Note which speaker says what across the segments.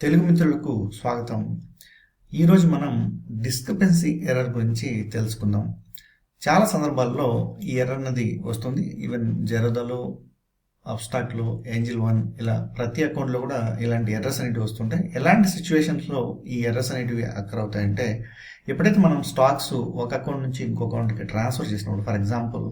Speaker 1: తెలుగు మిత్రులకు స్వాగతం. ఈరోజు మనం డిస్క్రిపెన్సీ ఎర్రర్ గురించి తెలుసుకుందాం. చాలా సందర్భాల్లో ఈ ఎర్రర్ అన్నది వస్తుంది. ఈవెన్ జరదలో అబ్స్టాక్లు ఏంజిల్ వన్ ఇలా ప్రతి అకౌంట్లో కూడా ఇలాంటి ఎర్రర్స్ అనేటివి వస్తుంటాయి. ఎలాంటి సిచ్యువేషన్స్లో ఈ ఎర్రర్స్ అనేటివి అక్కర్ అవుతాయంటే ఎప్పుడైతే మనం స్టాక్స్ ఒక అకౌంట్ నుంచి ఇంకో అకౌంట్కి ట్రాన్స్ఫర్ చేసినప్పుడు ఫర్ ఎగ్జాంపుల్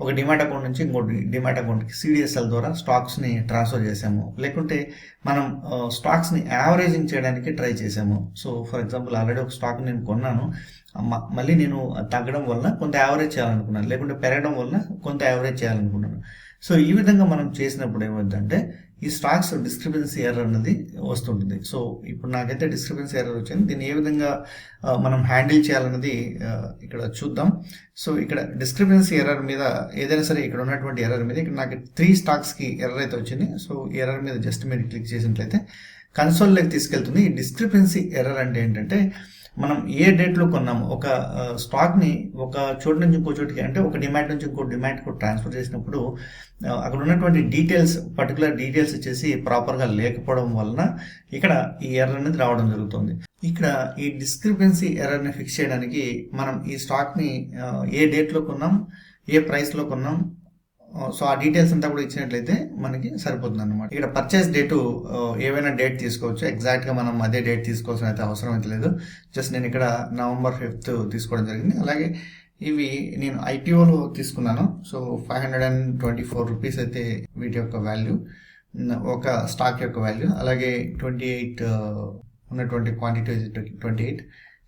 Speaker 1: ఒక డిమాట్ అకౌంట్ నుంచి ఇంకోటి డిమాట్ అకౌంట్కి సిడిఎస్ఎల్ ద్వారా స్టాక్స్ని ట్రాన్స్ఫర్ చేసాము. లేకుంటే మనం స్టాక్స్ని యావరేజింగ్ చేయడానికి ట్రై చేసాము. సో ఫర్ ఎగ్జాంపుల్ ఆల్రెడీ ఒక స్టాక్ నేను కొన్నాను. మళ్ళీ నేను తగ్గడం వల్ల కొంత యావరేజ్ చేయాలనుకున్నాను. లేకుంటే పెరగడం వల్ల కొంత యావరేజ్ చేయాలనుకున్నాను. సో ఈ విధంగా మనం చేసినప్పుడు ఏమవుతుందంటే ఈ స్టాక్స్ డిస్క్రిపెన్సీ ఎర్రర్ అన్నది వస్తుంటుంది. సో ఇప్పుడు నాకైతే డిస్క్రిపెన్సీ ఎర్రర్ వచ్చింది. దీన్ని ఏ విధంగా మనం హ్యాండిల్ చేయాలన్నది ఇక్కడ చూద్దాం. సో ఇక్కడ డిస్క్రిపెన్సీ ఎర్రర్ మీద ఏదైనా సరే ఇక్కడ ఉన్నటువంటి ఎర్రర్ మీద ఇక్కడ నాకు త్రీ స్టాక్స్కి ఎర్రర్ అయితే వచ్చింది. సో ఎర్రర్ మీద జస్ట్ మీరు క్లిక్ చేసినట్లయితే కన్సోల్లోకి తీసుకెళ్తుంది. ఈ డిస్క్రిపెన్సీ ఎర్రర్ అంటే ఏంటంటే మనం ఏ డేట్లో కొన్నాము ఒక స్టాక్ని ఒక చోటు నుంచి ఇంకో చోటికి అంటే ఒక డిమాండ్ నుంచి ఇంకో డిమాండ్కు ట్రాన్స్ఫర్ చేసినప్పుడు అక్కడ ఉన్నటువంటి డీటెయిల్స్ పర్టికులర్ డీటెయిల్స్ వచ్చేసి ప్రాపర్గా లేకపోవడం వలన ఇక్కడ ఈ ఎర్ర అనేది రావడం జరుగుతుంది. ఇక్కడ ఈ డిస్క్రిపెన్సీ ఎర్రర్ని ఫిక్స్ చేయడానికి మనం ఈ స్టాక్ని ఏ డేట్లో కొన్నాం ఏ ప్రైస్లో కొన్నాం సో ఆ డీటెయిల్స్ అంతా కూడా ఇచ్చినట్లయితే మనకి సరిపోతుంది అనమాట ఇక్కడ పర్చేస్ డేటు ఏవైనా డేట్ తీసుకోవచ్చు. ఎగ్జాక్ట్గా మనం అదే డేట్ తీసుకోవాల్సిన అయితే అవసరం అయితే లేదు. జస్ట్ నేను ఇక్కడ నవంబర్ ఫిఫ్త్ తీసుకోవడం జరిగింది. అలాగే ఇవి నేను ఐపీఓలో తీసుకున్నాను. So five hundred and twenty four rupees అయితే వీటి యొక్క వాల్యూ ఒక స్టాక్ యొక్క వాల్యూ అలాగే ట్వంటీ ఎయిట్ ఉన్నటువంటి క్వాంటిటీ ట్వంటీ ఎయిట్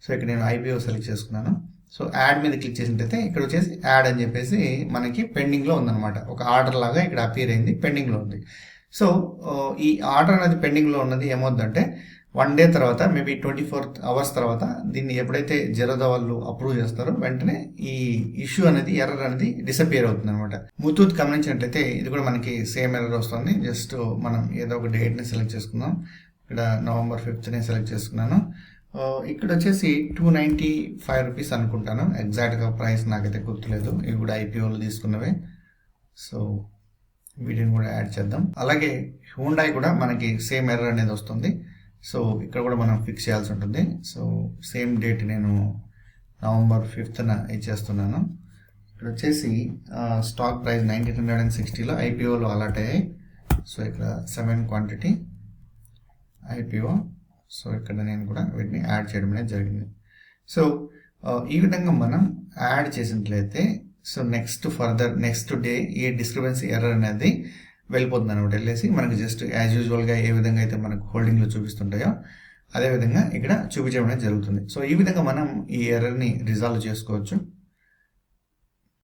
Speaker 1: సో ఇక్కడ నేను ఐపీఓ సెలెక్ట్ చేసుకున్నాను. సో యాడ్ మీద క్లిక్ చేసినట్టయితే ఇక్కడ వచ్చేసి యాడ్ అని చెప్పేసి మనకి పెండింగ్లో ఉందన్నమాట. ఒక ఆర్డర్ లాగా ఇక్కడ అపీర్ అయింది పెండింగ్లో ఉంది. సో ఈ ఆర్డర్ అనేది పెండింగ్లో ఉన్నది ఏమవుతుందంటే వన్ డే తర్వాత మేబీ ట్వంటీ ఫోర్ అవర్స్ తర్వాత దీన్ని ఎప్పుడైతే జరద వాళ్ళు అప్రూవ్ చేస్తారో వెంటనే ఈ ఇష్యూ అనేది ఎర్రర్ అనేది డిసపియర్ అవుతుంది అనమాట ముతూత్ గమనించినట్లయితే ఇది కూడా మనకి సేమ్ ఎర్రర్ వస్తుంది. జస్ట్ మనం ఏదో ఒక డేట్ని సెలెక్ట్ చేసుకుందాం. ఇక్కడ నవంబర్ ఫిఫ్త్ని సెలెక్ట్ చేసుకున్నాను. ఇక్కడ వచ్చేసి టూ నైంటీ ఫైవ్ రూపీస్ అనుకుంటాను. ఎగ్జాక్ట్గా ప్రైస్ నాకైతే గుర్తులేదు. ఇవి కూడా ఐపీఓలు తీసుకున్నవే. సో వీటిని కూడా యాడ్ చేద్దాం. అలాగే హూండాయ్ కూడా మనకి సేమ్ ఎర్రర్ అనేది వస్తుంది. సో ఇక్కడ కూడా మనం ఫిక్స్ చేయాల్సి ఉంటుంది. సో సేమ్ డేట్ నేను నవంబర్ ఫిఫ్త్న ఇచ్చేస్తున్నాను. ఇక్కడ వచ్చేసి stock price nineteen hundred and సిక్స్టీలో ఐపీఓలో అలాట్ అయ్యాయి. సో ఇక్కడ సెవెన్ క్వాంటిటీ ఐపీఓ సో ఇక్కడ నేను కూడా వీటిని యాడ్ చేయడం అనేది జరిగింది. సో ఈ విధంగా మనం యాడ్ చేసినట్లయితే so next further next day ఈ డిస్క్రిపెన్సీ ఎర్రర్ అనేది వెళ్ళిపోతుంది అనమాట వెళ్ళేసి మనకు జస్ట్ యాజ్ యూజువల్గా ఏ విధంగా అయితే మనకు హోల్డింగ్లో చూపిస్తుంటాయో అదే విధంగా ఇక్కడ చూపించడం అనేది జరుగుతుంది. సో ఈ విధంగా మనం ఈ ఎర్రర్ని రిజాల్వ్ చేసుకోవచ్చు.